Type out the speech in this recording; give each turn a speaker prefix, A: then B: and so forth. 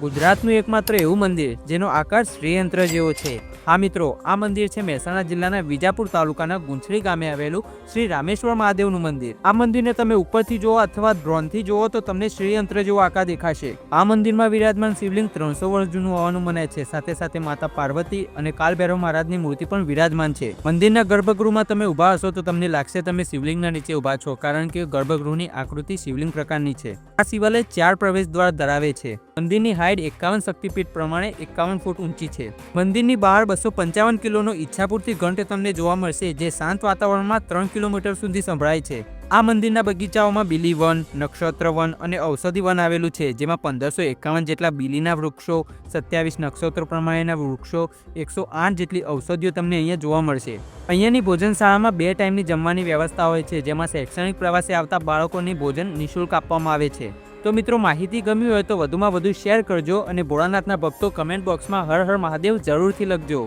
A: ગુજરાતનું એકમાત્ર એવું મંદિર જેનો આકાર શ્રીયંત્ર જેવો છે. હા મિત્રો, આ મંદિર છે મહેસાણા જિલ્લાના વિજાપુર તાલુકાના ગુંછડી ગામે આવેલું શ્રી રામેશ્વર મહાદેવનું મંદિર. આ મંદિરને તમે ઉપરથી જુઓ અથવા ડ્રોનથી જુઓ તો તમને શ્રીયંત્ર જેવો આકાર દેખાશે. આ મંદિરમાં વિરાજમાન શિવલિંગ ત્રણસો વર્ષ જૂનું હોવાનું મનાય છે. સાથે સાથે માતા પાર્વતી અને કાલભૈરવ મહારાજની મૂર્તિ પણ વિરાજમાન છે. મંદિરના ગર્ભગૃહમાં તમે ઊભા હશો તો તમને લાગશે તમે શિવલિંગના નીચે ઊભા છો, કારણ કે ગર્ભગૃહની આકૃતિ શિવલિંગ પ્રકારની છે. આ શિવાલય ચાર પ્રવેશ દ્વાર ધરાવે છે. મંદિરની હાઇટ એકાવન શક્તિપીઠ પ્રમાણે એકાવન ફૂટ ઊંચી છે. મંદિરની બહાર બસો પંચાવન કિલોનો ઈચ્છાપૂરથી ઘંટ તમને જોવા મળશે, જે શાંત વાતાવરણમાં ત્રણ કિલોમીટર સુધી સંભળાય છે. આ મંદિરના બગીચાઓમાં બીલી વન, નક્ષત્ર વન અને ઔષધિ વન આવેલું છે, જેમાં પંદરસો એકાવન જેટલા બીલીના વૃક્ષો, સત્યાવીસ નક્ષત્ર પ્રમાણેના વૃક્ષો, એકસો આઠ જેટલી ઔષધિઓ તમને અહીંયા જોવા મળશે. અહીંયાની ભોજનશાળામાં બે ટાઈમની જમવાની વ્યવસ્થા હોય છે, જેમાં શૈક્ષણિક પ્રવાસે આવતા બાળકોને ભોજન નિઃશુલ્ક આપવામાં આવે છે. તો મિત્રો માહિતી ગમી હોય તો વધુમાં વધુ શેર કરજો અને ભોળાનાથના ભક્તો કમેન્ટ બોક્સમાં હર હર મહાદેવ જરૂરથી લખજો.